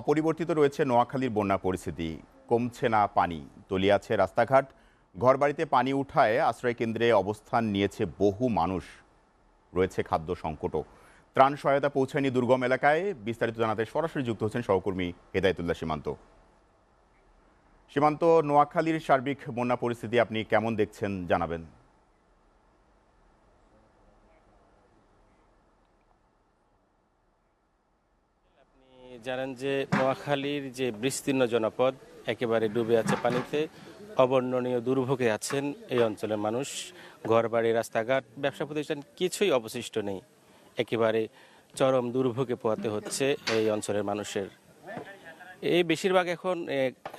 অপরিবর্তিত রয়েছে নোয়াখালীর বন্যা পরিস্থিতি। কমছে না পানি। তলিয়াছে রাস্তাঘাট। ঘরবাড়িতে পানি উঠায় আশ্রয় কেন্দ্রে অবস্থান নিয়েছে বহু মানুষ। রয়েছে খাদ্য সংকটও। ত্রাণ সহায়তা পৌঁছায়নি দুর্গম এলাকায়। বিস্তারিত জানাতে সরাসরি যুক্ত হচ্ছেন সহকর্মী হেদায়তুল্লাহ সীমান্ত। সীমান্ত, নোয়াখালীর সার্বিক বন্যা পরিস্থিতি আপনি কেমন দেখছেন জানাবেন। জানেন যে নোয়াখালীর যে বিস্তীর্ণ জনপদ একেবারে ডুবে আছে পানিতে, অবর্ণনীয় দুর্ভোগে আছেন এই অঞ্চলের মানুষ। ঘরবাড়ি, রাস্তাঘাট, ব্যবসা প্রতিষ্ঠান কিছুই অবশিষ্ট নেই। একেবারে চরম দুর্ভোগে পোহাতে হচ্ছে এই অঞ্চলের মানুষের। এই বেশিরভাগ এখন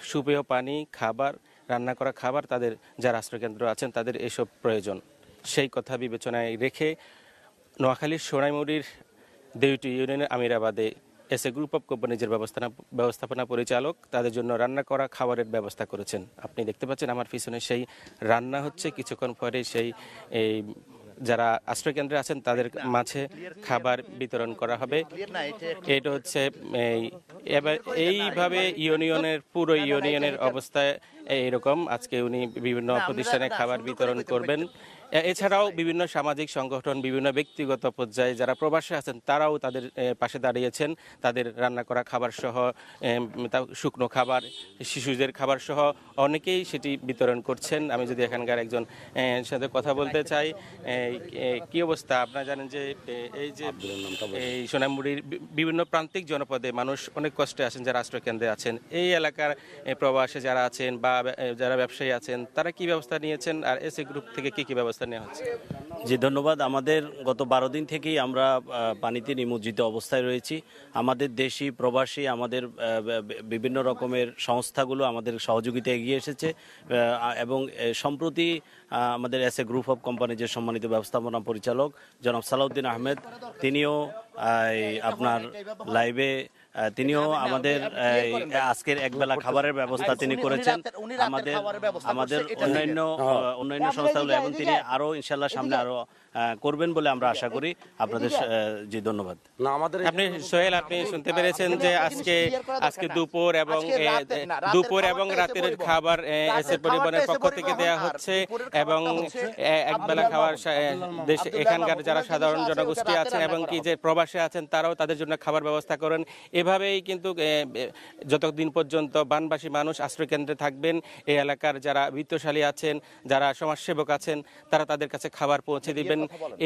সুপেয় পানি, খাবার, রান্না করা খাবার তাদের যারা আশ্রয়কেন্দ্র আছেন, তাদের এসব প্রয়োজন। সেই কথা বিবেচনায় রেখে নোয়াখালীর সোনাইমুড়ির দেউটি ইউনিয়নের আমিরাবাদে এস এ গ্রুপ অফ কোম্পানিজের ব্যবস্থাপনা ব্যবস্থাপনা পরিচালক, তাদের জন্য রান্না করা খাবারের ব্যবস্থা করেছেন। আপনি দেখতে পাচ্ছেন আমার পিছনে সেই রান্না হচ্ছে, কিছুক্ষণ পরে সেই এই যারা আশ্রয়কেন্দ্রে আছেন, তাদের মাঝে খাবার বিতরণ করা হবে। এটা হচ্ছে এইভাবে ইউনিয়নের, পুরো ইউনিয়নের অবস্থায় এইরকম আজকে উনি বিভিন্ন প্রতিষ্ঠানে খাবার বিতরণ করবেন। এছাড়াও বিভিন্ন সামাজিক সংগঠন বিভিন্ন ব্যক্তিগত পর্যায়ে যারা প্রবাসে আছেন তারাও তাদের পাশে দাঁড়িয়েছেন। তাদের রান্না করা খাবার সহ শুকনো খাবার শিশুদের খাবার সহ অনেকেই সেটি বিতরণ করছেন। আমি যদি এখানকার একজন সাথে কথা বলতে চাই কি অবস্থা? আপনারা জানেন যে এই যে এই সোনামুড়ির বিভিন্ন প্রান্তিক জনপদে মানুষ অনেক কষ্টে আছেন যারা আশ্রয়কেন্দ্রে আছেন। এই এলাকার প্রবাসে যারা আছেন বা যারা ব্যবসায়ী আছেন তারা কি ব্যবস্থা নিয়েছেন? আর এসএ গ্রুপ থেকে কি কি ব্যবস্থা নেওয়া হচ্ছে। জি, ধন্যবাদ। আমাদের গত বারো দিন থেকেই আমরা পানিতে নিমজ্জিত অবস্থায় রয়েছি। আমাদের দেশি প্রবাসী, আমাদের বিভিন্ন রকমের সংস্থাগুলো আমাদের সহযোগিতা এগিয়ে এসেছে এবং সম্প্রতি আমাদের S A group of company যে সম্মানিত ব্যবস্থাপনা পরিচালক জনাব সালাউদ্দিন আহমেদ, তিনিও আপনার লাইভে তিনিও আমাদের এই আজকের একবেলা খাবারের ব্যবস্থা তিনি করেছেন। আমাদের আমাদের অন্যান্য অন্যান্য সংস্থাগুলো এবং তিনি আরও ইনশাল্লাহ সামনে আরও করবেন বলে আমরা আশা করি। আপনাদের জি ধন্যবাদ। না আমাদের আপনি সোহেল আপনি শুনতে পেরেছেন যে আজকে আজকে দুপুর এবং দুপুর এবং রাতের খাবার এসে পরিবহনের পক্ষ থেকে দেয়া হচ্ছে এবং এ, একবেলা খাবার দেশ এখানকার যারা সাধারণ জনগোষ্ঠী আছেন এবং কি যে প্রবাসে আছেন তারাও তাদের জন্য খাবার ব্যবস্থা করেন। এভাবেই কিন্তু যতদিন পর্যন্ত বানবাসী মানুষ আশ্রয় কেন্দ্রে থাকবেন এই এলাকার যারা বিত্তশালী আছেন যারা সমাজসেবক আছেন তারা তাদের কাছে খাবার পৌঁছে দিবেন।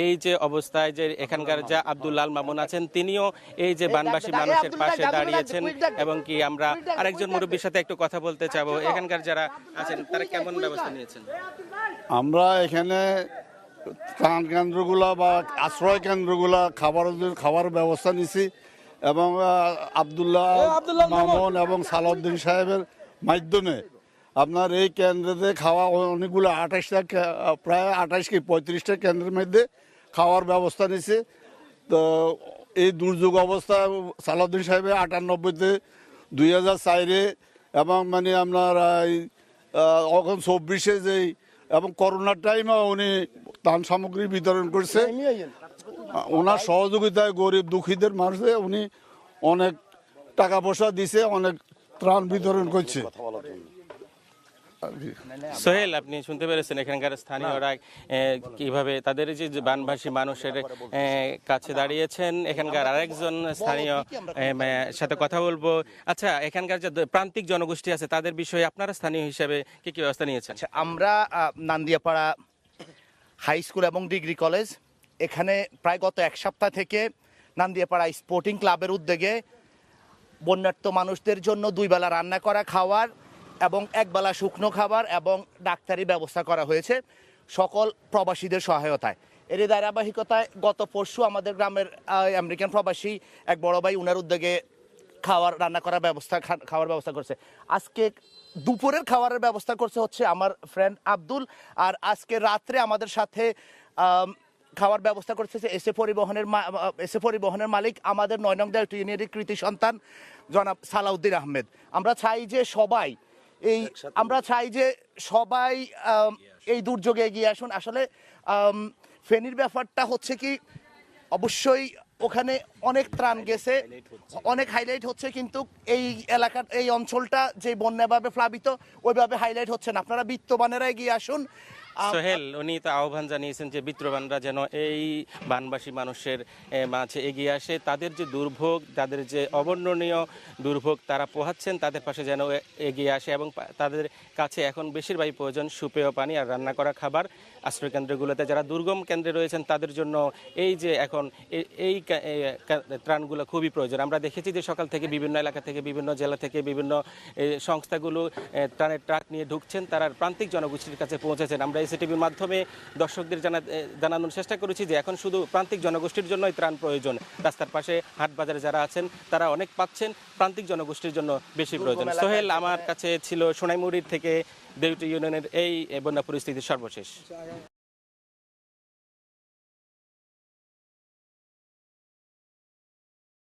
এই যে অবস্থায় যে এখানকার যা আব্দুল্লাল মামুন আছেন তিনিও এই যে বানবাসী মানুষের পাশে দাঁড়িয়েছেন এবং কি আমরা আরেকজন মুরব্বীর সাথে একটু কথা বলতে চাবো। এখানকার যারা আছেন তারা কেমন ব্যবস্থা নিয়েছেন? আমরা এখানে ত্রাণ কেন্দ্রগুলা বা আশ্রয় কেন্দ্রগুলা খাবার খাবার ব্যবস্থা নিছি এবং আবদুল্লাহ মামুন। এবং সালাউদ্দিন সাহেবের মাধ্যমে আপনার এই কেন্দ্রেতে খাওয়া অনেকগুলো আঠাশটা প্রায় আঠাশ কি পঁয়ত্রিশটা কেন্দ্রের মধ্যে খাওয়ার ব্যবস্থা নিছে। তো এই দুর্যোগ অবস্থা সালাউদ্দিন সাহেবের আটানব্বইতে দুই হাজার চারে এবং মানে আপনার এই, এখন চব্বিশে যেই এবং করোনার টাইমে উনি ত্রাণ সামগ্রী বিতরণ করছে। ওনার সহযোগিতায় গরিব দুঃখীদের মানুষে উনি অনেক টাকা পয়সা দিছে অনেক ত্রাণ বিতরণ করছে। সোহেল আপনি শুনতে পেরেছেন এখানকার স্থানীয়রা কীভাবে তাদের যে বানভাসী মানুষের কাছে দাঁড়িয়েছেন? এখানকার আরেকজন স্থানীয় সাথে কথা বলব। আচ্ছা এখানকার যে প্রান্তিক জনগোষ্ঠী আছে তাদের বিষয়ে আপনারা স্থানীয় হিসেবে কি কি ব্যবস্থা নিয়েছেন? আচ্ছা আমরা নান্দিয়াপাড়া হাই স্কুল এবং ডিগ্রি কলেজ। এখানে প্রায় গত এক সপ্তাহ থেকে নান্দিয়াপাড়া স্পোর্টিং ক্লাবের উদ্যোগে বন্যার্থ মানুষদের জন্য দুই বেলা রান্না করা খাওয়ার এবং একবেলা শুকনো খাবার এবং ডাক্তারি ব্যবস্থা করা হয়েছে সকল প্রবাসীদের সহায়তায়। এর ধারাবাহিকতায় গত পরশু আমাদের গ্রামের আমেরিকান প্রবাসী এক বড় ভাই উনার উদ্যোগে খাওয়ার রান্না করার ব্যবস্থা খাওয়ার ব্যবস্থা করছে। আজকে দুপুরের খাবারের ব্যবস্থা করছে হচ্ছে আমার ফ্রেন্ড আব্দুল আর আজকে রাত্রে আমাদের সাথে খাওয়ার ব্যবস্থা করছে এসে পরিবহনের মা- এসে পরিবহনের মালিক আমাদের নয় নং দায়িত্ব ইউনিয়নের কৃতি সন্তান জনাব সালাউদ্দিন আহমেদ। আমরা চাই যে সবাই এই আমরা চাই যে সবাই এই দুর্যোগে এগিয়ে আসুন। আসলে ফেনীর ব্যাপারটা হচ্ছে কি অবশ্যই ওখানে অনেক ত্রাণ গেছে, অনেক হাইলাইট হচ্ছে, কিন্তু এই এলাকার, এই অঞ্চলটা যে বন্যাভাবে প্লাবিত, ওইভাবে হাইলাইট হচ্ছে না। আপনারা বিত্তবানেরা গিয়ে আসুন। সোহেল, উনি তো আহ্বান জানিয়েছেন যে বিত্রবানরা যেন এই বানবাসী মানুষের মাঝে এগিয়ে আসে। তাদের যে দুর্ভোগ, তাদের যে অবর্ণনীয় দুর্ভোগ তারা পোহাচ্ছেন, তাদের পাশে যেন এগিয়ে আসে এবং তাদের কাছে এখন বেশিরভাগই প্রয়োজন সুপেয় পানি আর রান্না করা খাবার। আশ্রয় কেন্দ্রগুলোতে যারা দুর্গম কেন্দ্রে রয়েছেন, তাদের জন্য এই যে এখন এই ত্রাণগুলো খুবই প্রয়োজন। আমরা দেখেছি যে সকাল থেকে বিভিন্ন এলাকা থেকে, বিভিন্ন জেলা থেকে, বিভিন্ন সংস্থাগুলো ত্রাণের ট্রাক নিয়ে ঢুকছেন। তারা প্রান্তিক জনগোষ্ঠীর কাছে পৌঁছেছেন। আমরা এসিটিভির মাধ্যমে দর্শকদের জানা জানানোর চেষ্টা করেছি যে এখন শুধু প্রান্তিক জনগোষ্ঠীর জন্যই ত্রাণ প্রয়োজন। রাস্তার পাশে হাট বাজারে যারা আছেন তারা অনেক পাচ্ছেন প্রান্তিক জনগোষ্ঠীর জন্য বেশি প্রয়োজন। সোহেল আমার কাছে ছিল সোনাইমুড়ির থেকে দেউটি ইউনিয়নের এই বন্যা পরিস্থিতির সর্বশেষ।